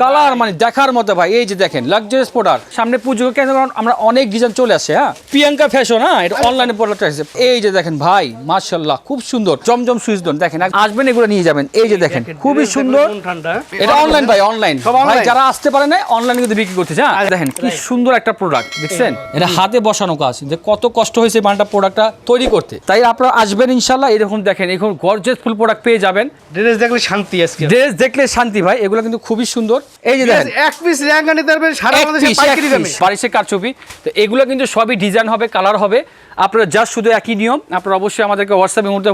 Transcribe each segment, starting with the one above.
Colour মানে দেখার মতো ভাই এই যে দেখেন লাক্সারিয়াস প্রোডাক্ট সামনে পুজো কেন আমরা অনেক ডিজাইন চলে আসে হ্যাঁ? প্রিয়াঙ্কা ফ্যাশন হ্যাঁ? এটা অনলাইনে প্রোডাক্ট আসছে। এই যে দেখেন ভাই মার্শাল্লাহ খুব সুন্দর জমজম সুইচ দোন দেখেন আসবেন এগুলো নিয়ে যাবেন। এই যে দেখেন খুবই সুন্দর। এটা অনলাইন ভাই অনলাইন ভাই যারা আসতে পারে না অনলাইনে কিন্তু বিক্রি করতেছে হ্যাঁ? দেখেন কি সুন্দর একটা প্রোডাক্ট দেখছেন? এটা হাতে বসানো কাজ যে কত কষ্ট হয়েছে বানটা প্রোডাক্টটা তৈরি করতে। তাই আপনারা আসবেন ইনশাল্লাহ এরকম দেখেন এখন গর্জেস ফুল প্রোডাক্ট পেয়ে যাবেন। ড্রেস দেখলে শান্তি আজকে। ড্রেস দেখলে শান্তি ভাই এগুলো কিন্তু খুবই সুন্দর। এই যে দেখেন। এক পিস লেহেঙ্গা নিতে পারবেন সারা বাংলাদেশে পাইকারি দামে। piece, কারচুপি। তো এগুলো কিন্তু সবই ডিজাইন হবে কালার হবে। আপনারা জাস্ট শুধু একই নিয়ম আপনারা অবশ্যই আমাদেরকে হোয়াটসঅ্যাপে মুহূর্তে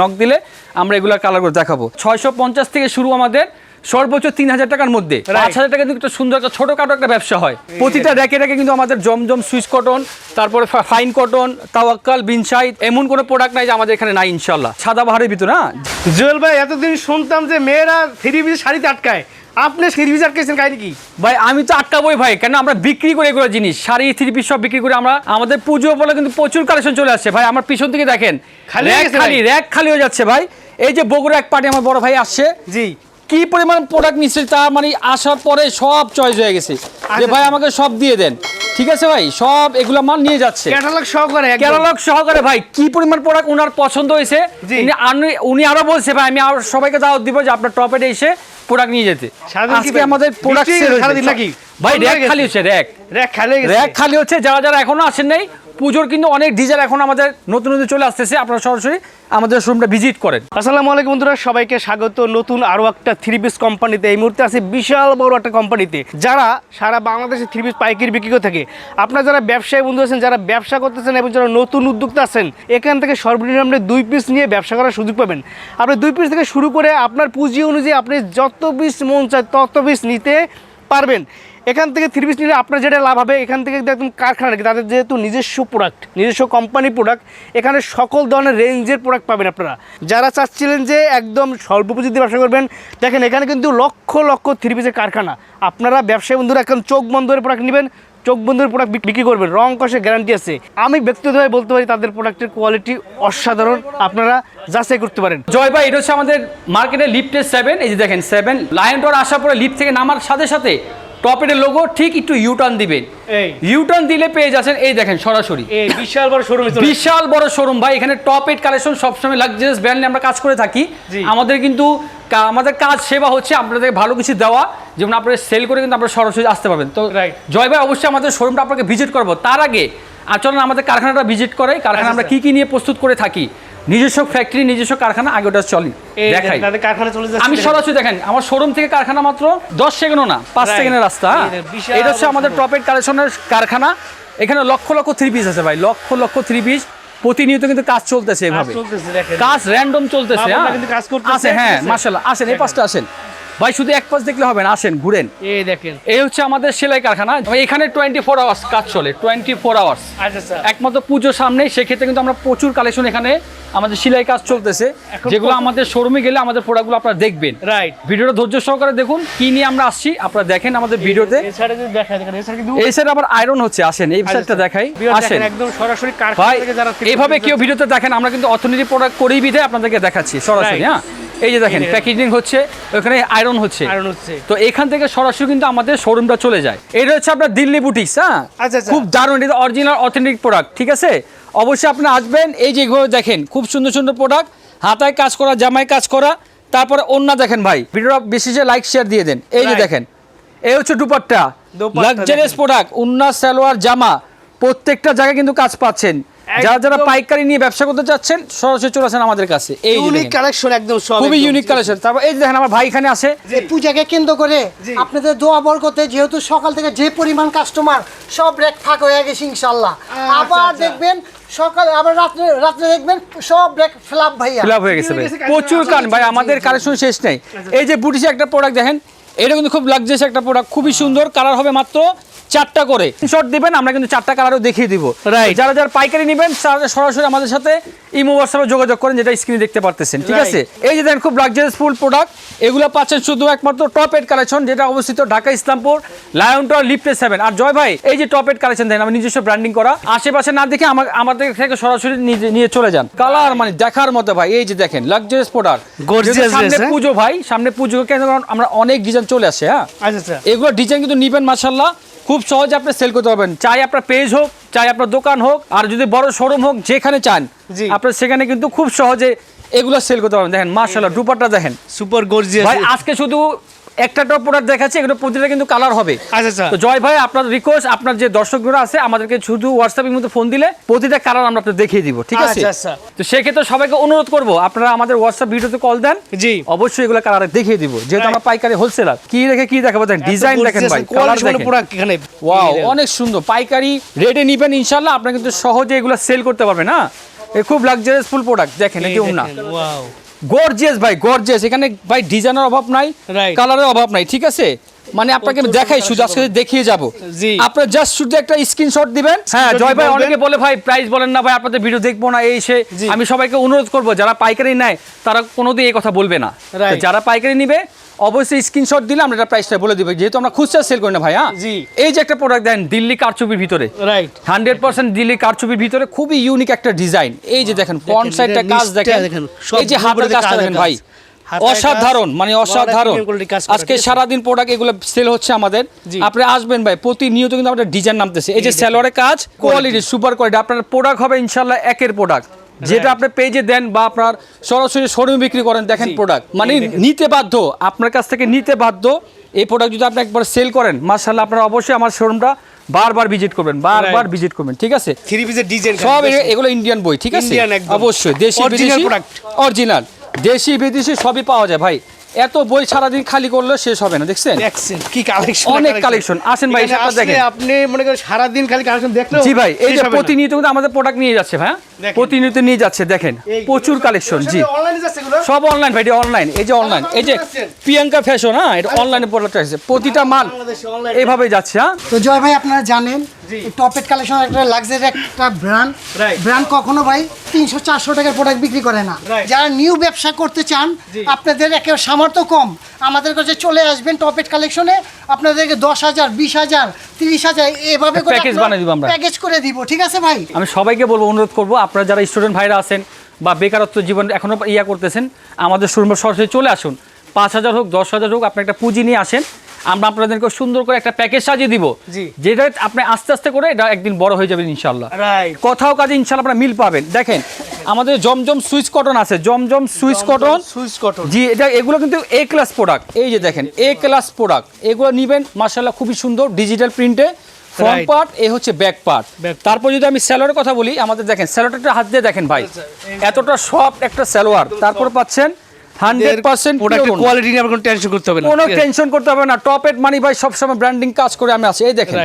নক দিলে আমরা এগুলো কালার করে দেখাবো। ছয়শো পঞ্চাশ থেকে শুরু আমাদের সর্বোচ্চ তিন হাজার টাকার মধ্যে। পাঁচ হাজার টাকা কিন্তু একটা সুন্দর একটা ছোটখাটো একটা ব্যবসা হয়। প্রতিটা র্যাকে র্যাকে কিন্তু আমাদের জমজম সুইচ কটন তারপরে ফাইন কটন তাওয়াক্কাল বিনসাইড এমন কোনো প্রোডাক্ট নাই যে আমাদের এখানে নাই ইনশাল্লাহ সাদা বাহারের ভিতরে হ্যাঁ? জুয়েল ভাই এতদিন শুনতাম যে মেয়েরা থ্রি পিস শাড়িতে আটকায়। আপনি থ্রি পিস আটকাইছেন কাহিনি কি? ভাই আমি তো আটকাবোই ভাই কেন আমরা বিক্রি করে এগুলো জিনিস। শাড়ি থ্রি পিস সব বিক্রি করে আমরা। আমাদের পুজো বলে কিন্তু প্রচুর কালেকশন চলে আসছে। ভাই আমার পিছন থেকে দেখেন খালি খালি র্যাক খালি হয়ে যাচ্ছে ভাই। এই যে বগুড়া এক পার্টি আমার বড় ভাই আসছে। জি। কি পরিমাণ প্রোডাক্ট নিচ্ছে তা মানে আসার পরে সব চয়েস হয়ে গেছে। যে আচ্ছা। ভাই আমাকে সব দিয়ে দেন। ঠিক আছে ভাই? সব এগুলো মাল নিয়ে যাচ্ছে। ক্যাটালগ সহকারে ক্যাটালগ সহকারে ভাই কি পরিমাণ প্রোডাক্ট ওনার পছন্দ হয়েছে? উনি আরও বলছে ভাই আমি আর সবাইকে দাওয়াত দিব যে আপনার টপে এসে প্রোডাক্ট নিয়ে যেতে। আজকে আমাদের প্রোডাক্ট সেল নাকি? ভাই র্যাক খালি হচ্ছে র্যাক র্যাক খালি হয়ে গেছে। র্যাক খালি হচ্ছে যারা যারা এখনও আসেন নাই পুজোর কিন্তু অনেক ডিজাইন এখন আমাদের নতুন নতুন চলে আসতেছে। আপনারা সরাসরি আমাদের শোরুমটা ভিজিট করেন। আসসালামু আলাইকুম বন্ধুরা, সবাইকে স্বাগত। নতুন আরও একটা থ্রি পিস কোম্পানিতে এই মুহূর্তে আছে বিশাল বড় একটা কোম্পানিতে যারা সারা বাংলাদেশে থ্রি পিস পাইকারি বিক্রি করে থাকে, আপনারা যারা ব্যবসায়ী বন্ধু আছেন, যারা ব্যবসা করতেছেন এবং যারা নতুন উদ্যোক্তা আছেন, এখান থেকে সর্বনিম্ন আপনি দুই পিস নিয়ে ব্যবসা করার সুযোগ পাবেন। আপনি দুই পিস থেকে শুরু করে আপনার পুঁজি অনুযায়ী আপনি যত পিস মন চায় তত পিস নিতে পারবেন। এখান থেকে থ্রি পিস নিলে আপনার যেটা লাভ হবে, এখান থেকে একদম কারখানা নাকি? তাদের যেহেতু নিজস্ব প্রোডাক্ট নিজস্ব কোম্পানি প্রোডাক্ট এখানে সকল ধরনের রেঞ্জের প্রোডাক্ট পাবেন আপনারা। যারা চাচ্ছিলেন যে একদম স্বল্প পুঁজিতে ব্যবসা করবেন, দেখেন এখানে কিন্তু লক্ষ লক্ষ থ্রি পিসের কারখানা। আপনারা ব্যবসায়ী বন্ধুরা এখন চোখ বন্ধের প্রোডাক্ট নেবেন, চোখ বন্ধুর প্রোডাক্ট বিক্রি করবেন। রং কষে গ্যারান্টি আছে। আমি ব্যক্তিগতভাবে বলতে পারি তাদের প্রোডাক্টের কোয়ালিটি অসাধারণ। আপনারা যাচাই করতে পারেন। জয় ভাই, এটা হচ্ছে আমাদের মার্কেটে লিফটের সেভেন এই যে দেখেন সেভেন লায়ন টোর আসার পরে লিফট থেকে নামার সাথে সাথে টপের লোগো ঠিক একটু ইউটার্ন দিবেন। ইউটার্ন দিলে পেয়ে যাচ্ছেন এই দেখেন সরাসরি। বিশাল বড় শোরুমে বিশাল বড় শোরুম ভাই এখানে টপ এইট কালেকশন সবসময় লাক্সারিয়াস ব্র্যান্ড নিয়ে আমরা কাজ করে থাকি। আমাদের কিন্তু আমাদের কাজ সেবা হচ্ছে আপনাদের ভালো কিছু দেওয়া। যেমন আপনারা সেল করে কিন্তু আপনারা সরাসরি আসতে পারবেন। তো. জয় ভাই অবশ্যই আমাদের শোরুমটা আপনাকে ভিজিট করব। তার আগে চলুন আমাদের কারখানাটা ভিজিট করে কারখানা আচ্ছা, আমরা আচ্ছা। কি কি নিয়ে প্রস্তুত করে থাকি? নিজস্ব ফ্যাক্টরি নিজস্ব কারখানা আগে ওটা চলি। দেখাই। কারখানা চলে আমি সরাসরি দেখেন আমার শোরুম থেকে কারখানা মাত্র দশ সেকেন্ডও না পাঁচ সেকেন্ডের রাস্তা হ্যাঁ? এটা হচ্ছে আমাদের টপের কালেকশনের কারখানা। এখানে লক্ষ লক্ষ থ্রি পিস আছে ভাই লক্ষ লক্ষ থ্রি পিস প্রতিনিয়ত কিন্তু কাজ চলতেছে এভাবে। কাজ র্যান্ডম চলতেছে বাবুরা হ্যাঁ? আছে হ্যাঁ ঠিক আসেন এই পাশটা আসেন। ভাই শুধু এক পাশ দেখলে হবে না আসেন ঘুরেন। এই দেখেন। এই হচ্ছে আমাদের সেলাই কারখানা। এখানে টোয়েন্টি ফোর আওয়ার্স কাজ চলে টোয়েন্টি ফোর আওয়ার্স একমাত্র পুজোর সামনে সেক্ষেত্রে কিন্তু আমরা প্রচুর কালেকশন এখানে আমাদের সেলাই কাজ চলতেছে। যেগুলো আমাদের শোরুমে গেলে আমাদের প্রোডাক্টগুলো আপনারা দেখবেন। রাইট ভিডিওটা ধৈর্য সহকারে দেখুন কি নিয়ে আমরা আসছি আপনারা দেখেন আমাদের ভিডিওতে। এই সাইড আবার আয়রন হচ্ছে আসেন এই সাইডটা দেখাই আসেন। একদম সরাসরি কারখানা ভাই থেকে যারা এইভাবে কেউ ভিডিওতে দেখেন আমরা কিন্তু অর্থনীতি প্রোডাক্ট করেই বিধে আপনাদেরকে দেখাচ্ছি সরাসরি হ্যাঁ? এই যে দেখেন প্যাকেজিং হচ্ছে ওখানে আয়রন হচ্ছে। কারণ হচ্ছে। তো এখান থেকে সরাসরি কিন্তু আমাদের শোরুমটা চলে যায়। এটা হচ্ছে আপনার দিল্লি বুটিক্স হ্যাঁ? আচ্ছা, আচ্ছা। খুব দারুণ এটা অরিজিনাল অথেন্টিক প্রোডাক্ট ঠিক আছে? অবশ্যই আপনি আসবেন এই যে দেখেন খুব সুন্দর সুন্দর প্রোডাক্ট হাতায় কাজ করা জামায় কাজ করা তারপরে অন্য দেখেন ভাই ভিডিওটা বেশি যে লাইক শেয়ার দিয়ে দেন এই যে দেখেন এই হচ্ছে দোপাট্টা। লাক্সারিয়াস প্রোডাক্ট উন্না সালোয়ার জামা প্রত্যেকটা জায়গায় কিন্তু কাজ পাচ্ছেন। যারা যারা পাইকারি নিয়ে ব্যবসা করতে চাচ্ছেন সরাসরি চলে আসেন আমাদের কাছে। এই ইউনিক কালেকশন একদম সব খুবই ইউনিক কালেকশন তারপর এই যে দেখেন আমার ভাই এখানে আছে। এই পূজাকে কেন্দ্র করে আপনাদের দোয়া বরকতে যেহেতু সকাল থেকে যে পরিমাণ কাস্টমার সব রেক ফাঁক হয়ে গেছে ইনশাল্লাহ আবার আচ্ছা। দেখবেন সকালে আবার রাত্রে রাত্রে দেখবেন সব রেক ফ্লাপ ভাইয়া। হয়ে গেছে ভাই গেছে প্রচুর। কান ভাই আমাদের কালেকশন শেষ নেই। এই যে বুটিসে একটা প্রোডাক্ট দেখেন এটা কিন্তু খুব লাক্সারিয়াস একটা প্রোডাক্ট খুবই সুন্দর কালার হবে মাত্র চারটা করে। শর্ট দিবেন আমরা কিন্তু চারটা কালারও দেখিয়ে দিব। Right. যারা যারা পাইকারি নেবেন তারা সরাসরি আমাদের সাথে ইমো হোয়াটসঅ্যাপে যোগাযোগ করেন যেটা স্ক্রিনে দেখতে পারতেছেন ঠিক আছে? এই যে দেখেন খুব লাক্সারিয়াস ফুল প্রোডাক্ট এগুলো পাচ্ছেন শুধু একমাত্র টপ এড কালেকশন যেটা অবস্থিত ঢাকা ইসলামপুর লায়ন টাওয়ার লিফটে সেভেন আর জয় ভাই এই যে টপ এড কালেকশন দেন আমি নিজস্ব ব্র্যান্ডিং করা। আশেপাশে না দেখে আমার আমাদের থেকে সরাসরি নিয়ে চলে যান। কালার মানে দেখার মতো ভাই এই যে দেখেন লাক্সারিয়াস প্রোডাক্ট সামনে হ্যাঁ? পুজো ভাই সামনে পুজো কেন আমরা অনেক ডিজাইন চলে আসে হ্যাঁ? আচ্ছা আচ্ছা। এগুলো ডিজাইন কিন্তু নিবেন মাসাল্লাহ খুব সহজে আপনি সেল করতে পারবেন। চাই আপনার পেজ হোক চাই আপনার দোকান হোক আর যদি বড় শোরুম হোক যেখানে চান। আপনার সেখানে কিন্তু খুব সহজে এগুলো সেল করতে পারবেন। দেখেন মার্শাল্লাহ দুপাটা দেখেন। সুপার গর্জিয়াস ভাই আজকে শুধু একটা টপ প্রোডাক্ট দেখাচ্ছি এগুলো প্রতিটা কিন্তু কালার হবে। আচ্ছা আচ্ছা। তো জয় ভাই আপনার রিকোয়েস্ট আপনার যে দর্শকরা আছে আমাদেরকে শুধু হোয়াটসঅ্যাপের মধ্যে ফোন দিলে প্রতিটা কালার আমরা আপনাদের দেখিয়ে দিব ঠিক আছে? আচ্ছা, আচ্ছা। তো সেক্ষেত্রে সবাইকে অনুরোধ করব আপনারা আমাদের হোয়াটসঅ্যাপ ভিডিওতে কল দেন। জি। অবশ্যই এগুলো কালার দেখিয়ে দিব। যেহেতু আমরা পাইকারি হোলসেলার কি দেখে কি দেখাবো দেখেন ডিজাইন দেখেন ভাই কালার দেখেন। প্রোডাক্ট এখানে ওয়াও অনেক সুন্দর। পাইকারি রেটে নিবেন ইনশাল্লাহ আপনারা কিন্তু সহজে এগুলো সেল করতে পারবেন না এ খুব লাক্সারিয়াস ফুল প্রোডাক্ট দেখেন যে উন্না ওয়াও গর্জিয়াস ভাই গর্জিয়াস এখানে ভাই ডিজাইনের অভাব নাই কালারের অভাব নাই ঠিক আছে? মানে আপনাকে আমি দেখাই শুধু আজকে দেখিয়ে যাব। আপনার জাস্ট শুধু একটা স্ক্রিনশট দিবেন। হ্যাঁ জয় ভাই অনেকে বলে ভাই প্রাইস বলেন না ভাই আপনাদের ভিডিও দেখব না এই সে। আমি সবাইকে অনুরোধ করব যারা পাইকারি নেয় তারা কোনোদিন এই কথা বলবে না। যারা পাইকারি নিবে অবশ্যই স্ক্রিনশট দিলে আমরা এটা প্রাইসটা বলে দিব। যেহেতু আমরা খুচরা সেল করি না ভাই হ্যাঁ? জি। এই যে একটা প্রোডাক্ট দেন দিল্লি কারচুপির ভিতরে। রাইট হান্ড্রেড পার্সেন্ট দিল্লি কারচুপির ভিতরে খুবই ইউনিক একটা ডিজাইন এই যে দেখেন ফ্রন্ট সাইডটা কাজ দেখেন। দেখেন, এই যে হাতের কাজটা দেখেন ভাই। অসাধারণ মানে অসাধারণ। আজকে? সারাদিন প্রোডাক্ট এগুলো সেল হচ্ছে আমাদের। আপনি আসবেন ভাই প্রতিনিয়ত কিন্তু আমাদের ডিজাইন নামতেছে। এই যে স্যালোয়ারের কাজ কোয়ালিটি সুপার কোয়ালিটি আপনার প্রোডাক্ট হবে ইনশাল্লাহ একের প্রোডাক্ট যেটা আপনি পেজে দেন বা আপনার সরাসরি শোরুমে বিক্রি করেন দেখেন প্রোডাক্ট মানে নিতে বাধ্য আপনার কাছ থেকে নিতে বাধ্য এই প্রোডাক্ট যদি আপনি একবার সেল করেন মার্শাল্লাহ আপনারা অবশ্যই আমার শোরুমটা বারবার ভিজিট করবেন বারবার ভিজিট করবেন ঠিক আছে? থ্রি পিসের ডিজাইন সব এগুলো ইন্ডিয়ান বই ঠিক আছে? অবশ্যই দেশি বিদেশি। অরিজিনাল দেশি বিদেশি সবই পাওয়া যায় ভাই। এত বই সারাদিন খালি করলে শেষ হবে না দেখছেন? কি কালেকশন অনেক collection। আসেন ভাই, দেখেন। আপনি মনে করেন সারা দিন খালি কালেকশন দেখলে জি ভাই এই যে প্রতিনিয়ত আমাদের প্রোডাক্ট নিয়ে যাচ্ছে ভাই হ্যাঁ? প্রতিনিয়ত নিয়ে যাচ্ছে দেখেন। প্রচুর কালেকশন জি। অনলাইনে যাচ্ছে এগুলো? সব অনলাইন ভাই অনলাইন এই যে অনলাইন এই যে প্রিয়াঙ্কা ফ্যাশন হ্যাঁ এটা অনলাইনে প্রোডাক্ট আছে প্রতিটা মাল এইভাবে যাচ্ছে হ্যাঁ। তো জয় ভাই আপনারা জানেন। টপেট কালেকশন একটা লাক্সারি একটা ব্র্যান্ড ব্র্যান্ড কখনো ভাই তিনশো চারশো টাকার প্রোডাক্ট বিক্রি করে না। যারা নিউ ব্যবসা করতে চান আপনাদের একেবারে সামর্থ্য কম। আমাদের কাছে চলে আসবেন টপেট কালেকশনে আপনাদেরকে দশ হাজার বিশ হাজার তিরিশ হাজার এভাবে করে Package বানিয়ে দিব আমরা। প্যাকেজ করে দিব ঠিক আছে ভাই? আমি সবাইকে বলব অনুরোধ করব আপনারা যারা স্টুডেন্ট ভাইরা আছেন বা বেকারত্ব জীবন এখনও ইয়া করতেছেন আমাদের শোরুমে সরাসরি চলে আসুন। পাঁচ হাজার হোক দশ হাজার হোক আপনি একটা পুঁজি নিয়ে আসেন আমরা আপনাদেরকে সুন্দর করে একটা প্যাকেজ সাজিয়ে দিব যেটা আপনি আস্তে আস্তে করে এটা একদিন বড় হয়ে যাবেন ইনশাল্লাহ কোথাও কাজে ইনশাল্লাহ আপনারা মিল পাবেন। দেখেন আমাদের জমজম সুইচ কটন আছে Zamzam Swiss cotton. Swiss cotton. জি এটা এগুলো কিন্তু এ ক্লাস প্রোডাক্ট এই যে দেখেন এ ক্লাস প্রোডাক্ট এগুলো নেবেন মার্শাল্লাহ খুবই সুন্দর ডিজিটাল প্রিন্টে ফ্রন্ট পার্ট এ হচ্ছে ব্যাক পার্ট তারপর যদি আমি স্যালোয়ারের কথা বলি আমাদের দেখেন স্যালোয়ারটা হাত দিয়ে দেখেন ভাই। এতটা সফট একটা স্যালোয়ার তারপর পাচ্ছেন কোয়ালিটি নিয়ে কোনো টেনশন করতে হবে না। কোনো টেনশন করতে হবে না। টপ মানি ভাই সবসময় ব্র্যান্ডিং কাজ করে আমি আছি। এই দেখেন.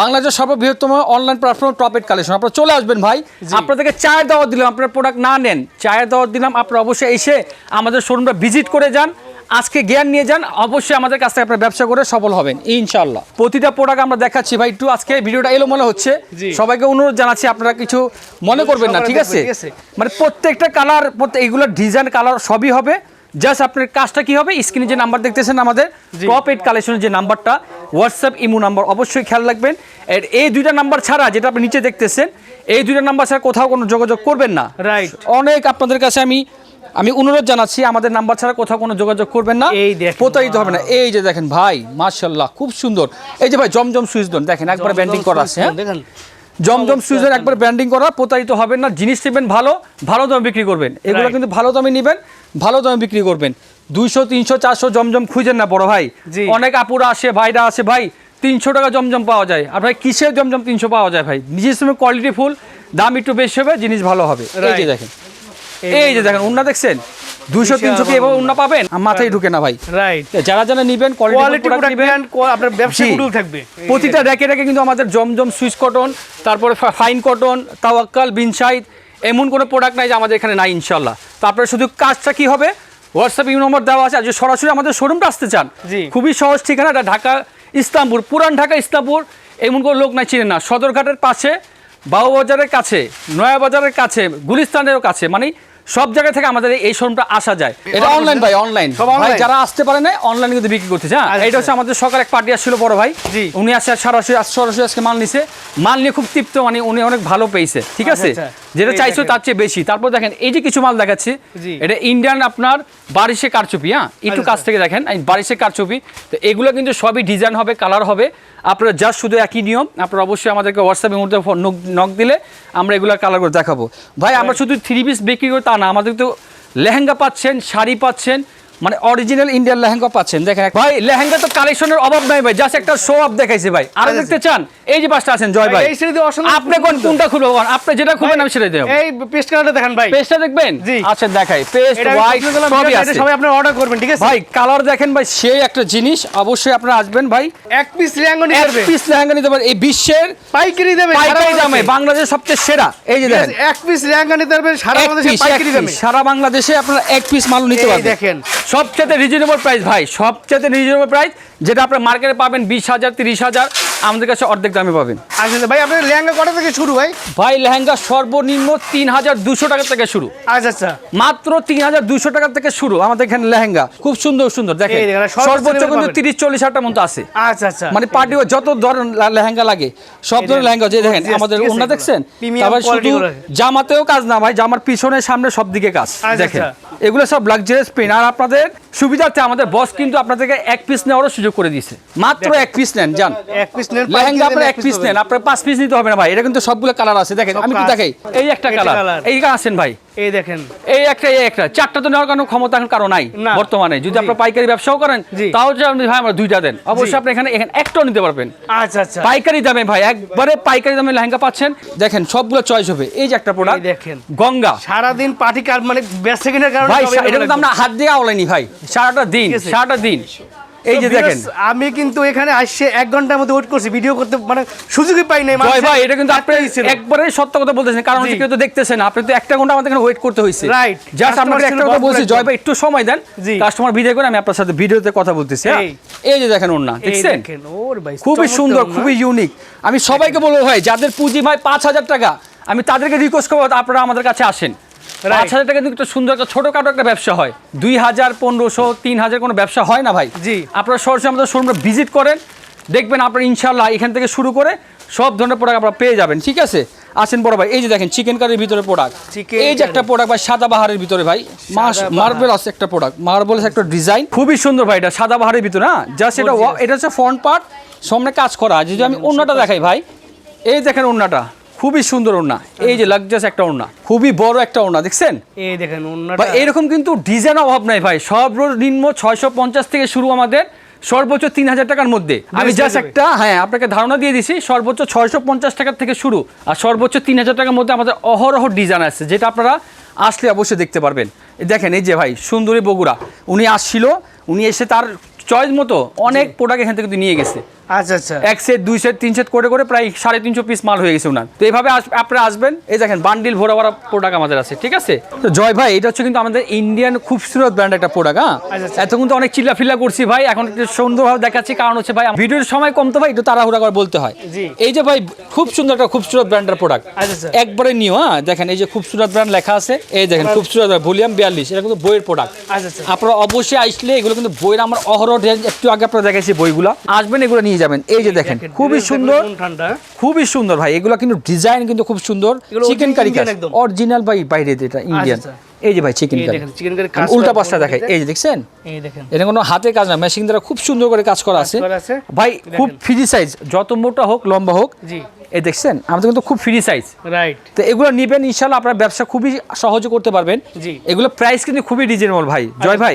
বাংলাদেশের সর্ববৃহত্তম অনলাইন প্ল্যাটফর্ম টপ কালেকশন আপনারা চলে আসবেন ভাই। আপনাদেরকে চায়ের দাওয়াত দিলাম আপনার প্রোডাক্ট না নেন। চায়ের দাওয়াত দিলাম আপনারা অবশ্যই এসে আমাদের শোরুমটা ভিজিট করে যান আজকে জ্ঞান নিয়ে যান অবশ্যই আমাদের কাছ থেকে আপনার ব্যবসা করে সফল হবেন ইনশাল্লাহ প্রতিটা প্রোডাক্ট আমরা দেখাচ্ছি ভাই। একটু আজকে ভিডিওটা এলো মনে হচ্ছে সবাইকে অনুরোধ জানাচ্ছি আপনারা কিছু মনে করবেন না ঠিক আছে। মানে প্রত্যেকটা কালার প্রত্যেক এগুলোর ডিজাইন কালার সবই হবে। জাস্ট আপনার কাজটা কি হবে? স্ক্রিনে যে নাম্বার দেখতেছেন আমাদের টপ এইট কালেকশনের যে নাম্বারটা হোয়াটসঅ্যাপ ইমো নাম্বার অবশ্যই খেয়াল রাখবেন। আর এই দুইটা নাম্বার ছাড়া যেটা আপনি নিচে দেখতেছেন এই দুইটা নাম্বার ছাড়া কোথাও কোনো যোগাযোগ করবেন না। Right. অনেক আপনাদের কাছে আমি আমি অনুরোধ জানাচ্ছি আমাদের নাম্বার ছাড়া কোথাও কোনো যোগাযোগ করবেন না। এই প্রতারিত হবে না। এই যে দেখেন ভাই মার্শাল্লাহ খুব সুন্দর। এই যে ভাই জমজম সুইচ দোন দেখেন একবার ব্যান্ডিং করা আছে হ্যাঁ? দেখেন। জমজম সুইজের একবার ব্র্যান্ডিং করা প্রতারিত হবেন না জিনিস নেবেন ভালো ভালো দামে বিক্রি করবেন। এগুলো কিন্তু ভালো দামে নেবেন। ভালো দামে বিক্রি করবেন। দুইশো তিনশো চারশো জমজম খুঁজেন না বড় ভাই। অনেক আপুরা আসে ভাইরা আসে ভাই তিনশো টাকা জমজম পাওয়া যায়। আর ভাই কিসের জমজম তিনশো পাওয়া যায় ভাই? নিজের সময় কোয়ালিটি ফুল দাম একটু বেশি হবে জিনিস ভালো হবে। এই যে দেখেন। এই যে দেখেন উন্না দেখছেন? দুইশো তিনশো কি এভাবে উন্না পাবেন? মাথায় ঢুকে না ভাই। রাইট যারা যারা নিবেন কোয়ালিটি আপনার ব্যবসা। থাকবে। প্রতিটা র্যাকে র্যাকে কিন্তু আমাদের জমজম সুইচ কটন তারপরে ফাইন কটন তাওয়াক্কাল বিনসাইদ এমন কোনো প্রোডাক্ট নাই যে আমাদের এখানে নাই ইনশাল্লাহ তো আপনার শুধু কাজটা কি হবে? হোয়াটসঅ্যাপ ইউ নম্বর দেওয়া আছে। আর যদি সরাসরি আমাদের শোরুমটা আসতে চান জি। খুবই সহজ ঠিকানা এটা ঢাকা ইসলামপুর পুরান ঢাকা ইসলামপুর এমন কোনো লোক নাই চিনে না। সদরঘাটের পাশে বাউবাজারের কাছে নয়াবাজারের কাছে গুলিস্তানেরও কাছে মানে সব জায়গা থেকে আমাদের এই- শোরুমটা আসা যায়। এটা অনলাইন ভাই অনলাইন। ভাই যারা আসতে পারে না অনলাইন কিন্তু বিক্রি করতেছে হ্যাঁ? আচ্ছা। এটা হচ্ছে আমাদের সকাল এক পার্টি আসছিল বড় ভাই। জি। উনি আসে সরাসরি সরাসরি আজকে মাল নিছে। মাল নিয়ে খুব তৃপ্ত মানে উনি অনেক ভালো পেয়েছে ঠিক আছে? আচ্ছা, যেটা চাইছো তার চেয়ে বেশি। তারপর দেখেন এই যে কিছু মাল দেখাচ্ছি এটা ইন্ডিয়ান আপনার বারিশে কারচুপি হ্যাঁ? একটু আচ্ছা, কাছ থেকে দেখেন বারিশে কারচুপি। তো এগুলো কিন্তু সবই ডিজাইন হবে কালার হবে। আপনারা যা শুধু একই নিয়ম আপনারা অবশ্যই আমাদেরকে হোয়াটসঅ্যাপের মধ্যে নক দিলে আমরা এগুলো কালার করে দেখাবো। ভাই আমরা শুধু থ্রি পিস বিক্রি করি তা না আমাদের তো লেহেঙ্গা পাচ্ছেন শাড়ি পাচ্ছেন মানে অরিজিনাল ইন্ডিয়ান লেহেঙ্গা পাচ্ছেন। দেখেন ভাই লেহেঙ্গা তো কালেকশনের অভাব নাই ভাই জাস্ট একটা শো অফ দেখাইছে ভাই। আর আচ্ছা, দেখতে চান? এই যে পাঁচটা আছেন জয় ভাই, এই শ্রেণীতে অসংখ্য আপনি কোন কোনটা খুলবো? আপনি যেটা খুলবেন আমি সেটা দেবো। এই পেস্ট কালারটা দেখেন ভাই। পেজটা দেখবেন? জি। আচ্ছা দেখাই। পেস্ট হোয়াইট সবই আছে। সবাই আপনারা অর্ডার করবেন ঠিক আছে? ভাই কালার দেখেন ভাই সেই একটা জিনিস। অবশ্যই আপনারা আসবেন ভাই। এক পিস রিয়াঙ্গো নিয়ে এক পিস লেহেঙ্গা নিতে পারেন এই বিশ্বের পাইকারি দেবে পাইকারি দামে বাংলাদেশের সবচেয়ে সেরা। এই যে দেখেন। এক পিস রিয়াঙ্গো নিতে পারবেন সারা বাংলাদেশে পাইকারি দামে। সারা বাংলাদেশে আপনারা এক পিস মাল নিতে পারবেন দেখেন। সবচেয়ে রিজনেবল প্রাইস ভাই সবচেয়ে রিজনেবল প্রাইস যেটা আপনার মার্কেটে পাবেন বিশ হাজার তিরিশ হাজার আমাদের কাছে অর্ধেক দামে পাবেন। আচ্ছা ভাই আপনাদের লেহেঙ্গা কটা থেকে শুরু ভাই? ভাই লেহেঙ্গা সর্বনিম্ন তিন হাজার দুশো টাকা থেকে শুরু। আচ্ছা আচ্ছা। মাত্র তিন হাজার দুশো টাকা থেকে শুরু আমাদের এখানে লেহেঙ্গা। খুব সুন্দর সুন্দর দেখেন। সর্বোচ্চ কিন্তু তিরিশ চল্লিশ হাজার মতো আছে। আচ্ছা আচ্ছা। মানে পার্টি যত ধরনের লেহেঙ্গা লাগে সব ধরনের লেহেঙ্গা যে দেখেন আমাদের ওনা দেখছেন? তারপর শুধু জামাতেও কাজ না ভাই জামার পিছনে সামনে সব দিকে কাজ আচ্ছা, দেখেন। আচ্ছা। এগুলো সব লাক্সারিয়াস পেন আর আপনাদের সুবিধার্থে আমাদের বস কিন্তু আপনাদেরকে এক পিস নেওয়ারও সুযোগ করে দিয়েছে। মাত্র এক পিস নেন যান। এক পিস নেন লেহেঙ্গা আপনার এক পিস নেন আপনার পাঁচ পিস নিতে হবে না ভাই। এটা কিন্তু সবগুলো কালার আছে। দেখেন আমি কি দেখাই। এই একটা কালার এইটা এই আসেন ভাই। এই দেখেন। এই একটা এই একটা। চারটা তো নেওয়ার কোনো ক্ষমতা এখন কারও নাই বর্তমানে। যদি জি। আপনার পাইকারি ব্যবসাও করেন তাও যে আপনি ভাই আমার দুইটা দেন। অবশ্যই আপনি এখানে এখানে একটাও নিতে পারবেন। আচ্ছা আচ্ছা। পাইকারি দামে ভাই একবারে পাইকারি দামে লেহেঙ্গা পাচ্ছেন। দেখেন সবগুলো চয়েস হবে। এই যে একটা প্রোডাক্ট দেখেন। গঙ্গা। সারাদিন পার্টি কার মানে বেচা কেনার কারণে ভাই এটা কিন্তু আমরা হাত দিয়ে আওলাইনি ভাই। সারাটা দিন সারাটা দিন। এই যে দেখেন। আমি কিন্তু এখানে আসছে এক ঘণ্টার মধ্যে ওয়েট করছি ভিডিও করতে মানে সুযোগই পাই নাই মানুষের ভাই এটা কিন্তু আপনি একবারে সত্য কথা বলতেছেন কারণ হচ্ছে কেউ তো দেখতেছেন আপনি তো একটা ঘণ্টা আমাদের এখানে ওয়েট করতে হয়েছে। Right. জাস্ট আপনাকে একটা কথা বলছি জয় ভাই একটু সময় দেন। কাস্টমার ভিডিও করে আমি আপনার সাথে ভিডিওতে কথা বলতেছি হ্যাঁ? এই। যে দেখেন এই দেখছেন? ভাই খুবই সুন্দর খুবই ইউনিক আমি সবাইকে বলব ভাই যাদের পুঁজি ভাই পাঁচ হাজার টাকা আমি তাদেরকে রিকোয়েস্ট করব আপনারা আমাদের কাছে আসেন. পাঁচ হাজার টাকা কিন্তু একটা সুন্দর একটা ছোটখাটো একটা ব্যবসা হয়। দুই হাজার পনেরোশো তিন হাজার কোনো ব্যবসা হয় না ভাই। জি। আপনারা সরাসরি আমাদের শোরুমে ভিজিট করেন দেখবেন আপনার ইনশাল্লাহ এখান থেকে শুরু করে সব ধরনের প্রোডাক্ট আপনারা পেয়ে যাবেন ঠিক আছে? আসেন বড় ভাই এই যে দেখেন চিকেন কারির ভিতরে প্রোডাক্ট এই যে একটা প্রোডাক্ট ভাই সাদা বাহারের ভিতরে ভাই। মাস মার্বেল আছে একটা প্রোডাক্ট মার্বেল একটা ডিজাইন খুবই সুন্দর ভাই এটা সাদা বাহারের ভিতরে হ্যাঁ? জাস্ট এটা এটা হচ্ছে ফ্রন্ট পার্ট সামনে কাজ করা। যদি আমি অন্যটা দেখাই ভাই এই দেখেন ওড়নাটা। খুবই সুন্দর ওড়না। এই যে লাক্সাস একটা ওড়না খুবই বড় একটা ওড়না দেখছেন? এই দেখেন বা ওন্নাটা এরকম কিন্তু ডিজাইন অভাব নাই ভাই। সর্বনিম্ন ছয়শো পঞ্চাশ থেকে শুরু আমাদের সর্বোচ্চ তিন হাজার টাকার মধ্যে। আমি জাস্ট একটা হ্যাঁ আপনাকে ধারণা দিয়ে দিছি সর্বোচ্চ ছয়শো পঞ্চাশ টাকার থেকে শুরু আর সর্বোচ্চ তিন হাজার টাকার মধ্যে আমাদের অহরহ ডিজাইন আছে যেটা আপনারা আসলে অবশ্যই দেখতে পারবেন। এই দেখেন এই যে ভাই সুন্দরী বগুড়া। উনি আসছিল উনি এসে তার চয়েস মতো অনেক প্রোডাক্ট এখান থেকে নিয়ে গেছে। আচ্ছা আচ্ছা। এক সেট দুই সেট তিন সেট করে করে প্রায় সাড়ে তিনশো পিস মাল হয়ে গেছে ওনার। তো এইভাবে আপনারা আসবেন। এই দেখেন বান্ডিল ভরা ভরা প্রোডাক্ট আমাদের আছে ঠিক আছে? তো জয় ভাই এটা হচ্ছে কিন্তু আমাদের ইন্ডিয়ান খুবসুরত ব্র্যান্ড একটা প্রোডাক্ট হ্যাঁ? আচ্ছা, আচ্ছা। এত কিন্তু অনেক করছি ভাই এখন সুন্দরভাবে দেখাচ্ছি। কারণ হচ্ছে ভাই ভিডিওর সময় কম তো ভাই একটু তাড়াহুড়া করে বলতে হয়। এই যে ভাই খুব সুন্দর একটা খুবসুরত ব্র্যান্ডের প্রোডাক্ট আচ্ছা। একবারে নিও হ্যাঁ? দেখেন এই যে খুবসুরত ব্র্যান্ড লেখা আছে এই দেখেন খুবসুরত ভলিউম বিয়াল্লিশ এটা কিন্তু বইয়ের প্রোডাক্ট আপনারা অবশ্যই আসলে এগুলো কিন্তু বইয়ের আমার অহরহ একটু আগে আপনারা দেখাইছি বইগুলো। আসবেন এগুলো নিয়ে। যাবেন। এই যে দেখেন খুবই সুন্দর খুবই সুন্দর ভাই এগুলো কিন্তু ডিজাইন কিন্তু খুব সুন্দর। চিকেন কারি অরিজিনাল ভাই বাইরে এটা ইন্ডিয়ান আচ্ছা। এই যে ভাই চিকেন কারি উল্টা পাশটা দেখাই এই যে দেখছেন? এই দেখেন। এটা কোনো হাতে কাজ না মেশিন দ্বারা খুব সুন্দর করে কাজ করা আছে। ভাই খুব। ফ্রি সাইজ যত মোটা হোক লম্বা হোক এই দেখছেন? আমাদের কিন্তু খুব ফ্রি সাইজ রাইট তো এগুলো নিবেন ইনশাল্লাহ আপনার ব্যবসা খুবই সহজে করতে পারবেন। এগুলো প্রাইস কিন্তু খুবই রিজনেবল ভাই। জয় ভাই।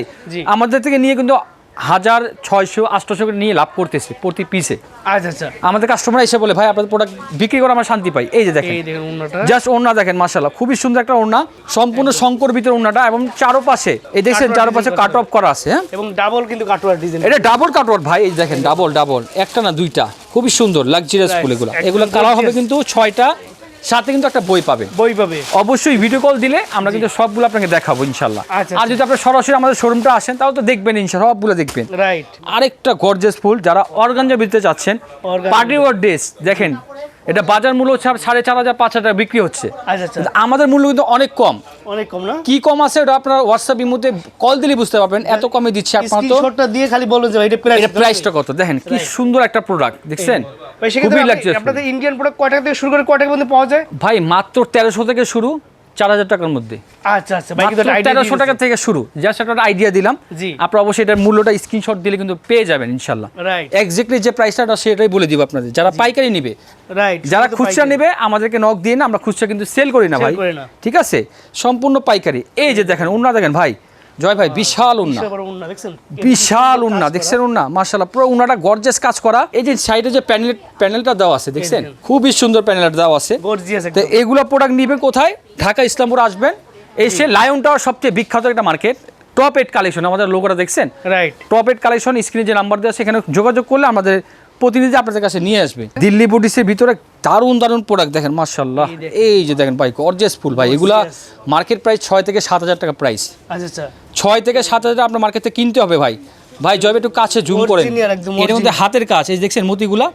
আমাদের থেকে নিয়ে কিন্তু হাজার ছয়শো আটশোশো করে নিয়ে লাভ করতেছে প্রতি পিসে আচ্ছা আচ্ছা। আমাদের কাস্টমার এসে বলে ভাই আপনাদের প্রোডাক্ট বিক্রি করে আমরা শান্তি পাই। এই যে দেখেন জাস্ট ওড়না দেখেন মাশাল্লাহ খুবই সুন্দর একটা ওড়না সম্পূর্ণ শঙ্কর ভিতরে ওড়নাটা এবং চারোপাশে এই দেখছেন চারোপাশে কাট অফ করা আছে হ্যাঁ? এবং ডাবল কিন্তু কাটওয়ার ডিজাইন এটা ডাবল কাটওয়ার ভাই এই দেখেন ডাবল ডাবল একটা না দুইটা খুবই সুন্দর লাক্সারিয়াস. ফুল এগুলো। এগুলো কালার হবে কিন্তু ছয়টা সাথে কিন্তু একটা বই পাবেন। বই পাবে। অবশ্যই ভিডিও কল দিলে আমরা কিন্তু সবগুলো আপনাকে দেখাবো ইনশাল্লাহ। আচ্ছা, আর যদি আপনার সরাসরি আমাদের শোরুমটা আসেন তাহলে তো দেখবেন ইনশাল্লাহ সবগুলো দেখবেন। রাইট আরেকটা গর্জেস ফুল যারা অর্গানজা বিলতে চাচ্ছেন পার্টি ওয়ার ড্রেস দেখেন এটা বাজার মূল্য হচ্ছে সাড়ে চার হাজার পাঁচ হাজার বিক্রি হচ্ছে। আচ্ছা আচ্ছা। আমাদের মূল্য কিন্তু অনেক কম। অনেক কম না? কি কম আছে ওটা আপনার হোয়াটসঅ্যাপ মধ্যে কল দিলে বুঝতে পারবেন এত কমে দিচ্ছে একমাত্র স্ক্রিনশটটা দিয়ে খালি বলুন যে এটা প্রাইসটা কত? দেখেন কি সুন্দর একটা প্রোডাক্ট দেখছেন? ভাই সেক্ষেত্রে আপনাদের ইন্ডিয়ান প্রোডাক্ট কয় টাকা থেকে শুরু করে কয় টাকার মধ্যে পাওয়া যায়? ভাই মাত্র তেরোশো থেকে শুরু চার হাজার টাকার মধ্যে। আচ্ছা আচ্ছা তেরোশো টাকা থেকে শুরু। জাস্ট একটা আইডিয়া দিলাম। আপনার অবশ্যই এটার মূল্যটা স্ক্রিনশট দিলে কিন্তু পেয়ে যাবেন ইনশাল্লাহ। এক্স্যাক্টলি যে প্রাইসটা সেটাই বলে দিব আপনাদের। যারা পাইকারি নিবে রাইট যারা খুচরা নেবে আমাদেরকে নক দিয়ে না আমরা খুচরা কিন্তু সেল করি না ভাই। ঠিক আছে? সম্পূর্ণ পাইকারি। এই যে দেখেন উন্না দেখেন ভাই। জয় ভাই বিশাল উন্না। দেখছেন? বিশাল উন্না দেখছেন উন্না? মার্শাল্লাহ পুরো উন্নাটা গর্জেস কাজ করা। এই যে সাইডে যে প্যানেল প্যানেলটা দেওয়া আছে দেখছেন? খুবই সুন্দর প্যানেলটা দেওয়া আছে। তো এগুলো প্রোডাক্ট নিবেন কোথায়? ঢাকা ইসলামপুর আসবেন। এসে লায়ন টাওয়ার সবচেয়ে বিখ্যাত একটা মার্কেট টপ এড কালেকশন আমাদের লোকরা দেখছেন? রাইট টপ এড কালেকশন স্ক্রিনে যে নাম্বার দেওয়া আছে সেখানে যোগাযোগ করলে আমাদের প্রতিনিধি আপনাদের কাছে নিয়ে আসবে। দিল্লি বুটিসের ভিতরে দারুণ দারুণ প্রোডাক্ট দেখেন মার্শাল্লাহ এই যে দেখেন ভাই গর্জেস ফুল ভাই। এগুলা মার্কেট প্রাইস ছয় থেকে সাত হাজার টাকা প্রাইস আচ্ছা আচ্ছা। ছয় থেকে সাত হাজার আপনার মার্কেট থেকে কিনতে হবে ভাই। ভাই জয় একটু কাছে জুম করেন। Original এর মধ্যে হাতের কাজ এই দেখছেন মতিগুলা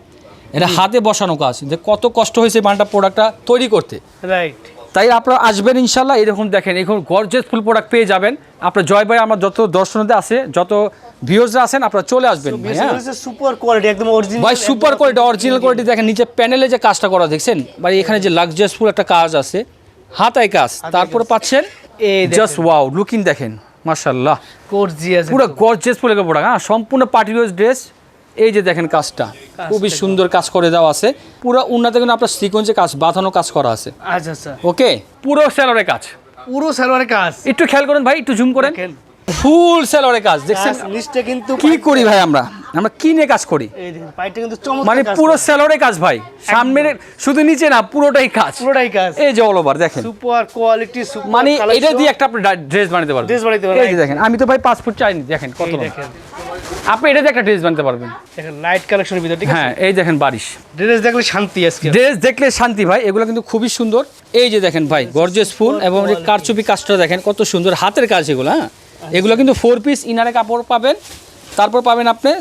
এটা হাতে বসানো কাজ। যে কত কষ্ট হয়েছে মানটা প্রোডাক্টটা তৈরি করতে। রাইট তাই আপনারা আসবেন ইনশাল্লাহ এরকম দেখেন এখন গর্জেস ফুল প্রোডাক্ট পেয়ে যাবেন। আপনার জয় ভাই আমার যত দর্শনাতে আছে যত ভিউজরা আছেন আপনারা চলে আসবেন। ভাই, হ্যাঁ। সুপার কোয়ালিটি একদম অরিজিনাল ভাই সুপার কোয়ালিটি অরিজিনাল কোয়ালিটি দেখেন নিচে প্যানেলে যে কাজটা করা দেখছেন? ভাই এখানে যে লাক্সারিয়াসফুল একটা কাজ আছে। হাতায় কাজ। তারপরে পাচ্ছেন জাস্ট ওয়াও লুকিং দেখেন গর্জিয়াস পুরো গর্জেস ফুল প্রোডাক্ট হ্যাঁ সম্পূর্ণ পার্টি ড্রেস এই যে দেখেন কাজটা খুবই সুন্দর কাজ করে দেওয়া আছে। পুরো উন্নতে কিন্তু আপনার সিকোয়েন্সে কাজ বাঁধানো কাজ করা আছে। আচ্ছা আচ্ছা। ওকে পুরো স্যালোরে কাজ। পুরো সালোয়ারের কাজ। একটু খেয়াল করেন ভাই একটু জুম করেন। ফুল স্যালোরে কাজ দেখছেন? নিচটা কিন্তু কি করি ভাই আমরা? আমরা কি নিয়ে কাজ করি? এই দেখেন পাইটা কিন্তু চমৎকার মানে পুরো। স্যালোরে কাজ ভাই। সামনের শুধু নিচে না পুরোটাই কাজ। পুরোটাই কাজ। এই যে অল ওভার দেখেন। সুপার কোয়ালিটি সুপার মানে এটা দিয়ে একটা আপনি ড্রেস বানাতে পারবেন। Dress বানাতে পারবেন, এই যে দেখেন আমি তো ভাই পাঁচ ফুট চাইনি দেখেন কত দেখেন। আপনি এটা একটা ড্রেস বানাতে পারবেন। দেখেন লাইট কালেকশনের ভিতর ঠিক আছে? হ্যাঁ এই দেখেন বারিশ। ড্রেস দেখলে শান্তি আজকে। ড্রেস দেখলে শান্তি ভাই এগুলো কিন্তু খুবই সুন্দর। এই যে দেখেন ভাই গর্জেস ফুল এবং এই কারচুপি কাজটা দেখেন কত সুন্দর হাতের কাজ এগুলো হ্যাঁ? এগুলো কিন্তু ফোর পিস ইনারে কাপড় পাবেন। তারপর পাবেন আপনি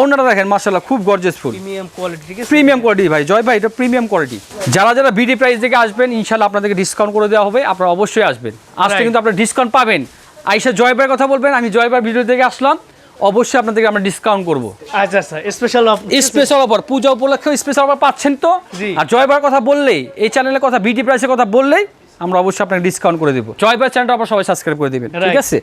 ওনারা দেখেন মার্শাল্লাহ খুব গর্জেস ফুল। প্রিমিয়াম কোয়ালিটি ঠিক আছে? প্রিমিয়াম কোয়ালিটি ভাই জয় ভাই এটা প্রিমিয়াম কোয়ালিটি যারা যারা বিডি প্রাইস থেকে আসবেন ইনশাল্লাহ আপনাদেরকে ডিসকাউন্ট করে দেওয়া হবে আপনারা অবশ্যই আসবেন। আসতে কিন্তু আপনারা ডিসকাউন্ট পাবেন। আইসা জয় ভাইয়ের কথা বলবেন আমি জয় ভাই ভিডিও থেকে আসলাম। অবশ্যই আপনাদেরকে আমরা ডিসকাউন্ট করব। আচ্ছা আচ্ছা স্পেশাল স্পেশাল অফার পূজা উপলক্ষে স্পেশাল অফার পাচ্ছেন তো? আর জয় ভাইয়ের কথা বললেই এই চ্যানেলের কথা বিডি প্রাইসের কথা বললেই আমরা অবশ্যই আপনাকে ডিসকাউন্ট করে দেবো। জয় ভাই চ্যানেলটা আপনার সবাই সাবস্ক্রাইব করে দেবেন ঠিক আছে?